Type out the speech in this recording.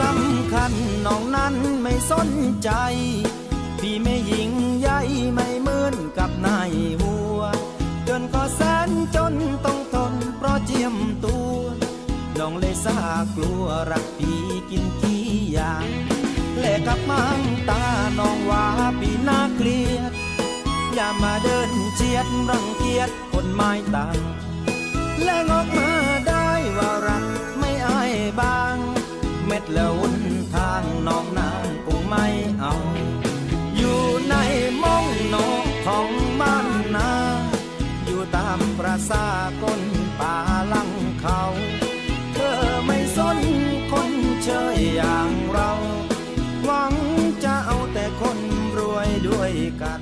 สำคัญน้องนั้นไม่สนใจ พี่ไม่ยิงใหญ่ไม่เหมือนกับนายหัว จนก็แสนจนต้องทนเพราะเจียมตัว น้องเลยสากลัวรักพี่กินขี้ยาแลกกับมังตาน้องว่าพี่น่าเกลียด อย่ามาเดินเจียดรังเกียจคนไม้ต่างและงอกมาามประสากลป่าลังเขา เธอไม่สนคนเชยอย่างเรา หวังจะเอาแต่คนรวยด้วยกัน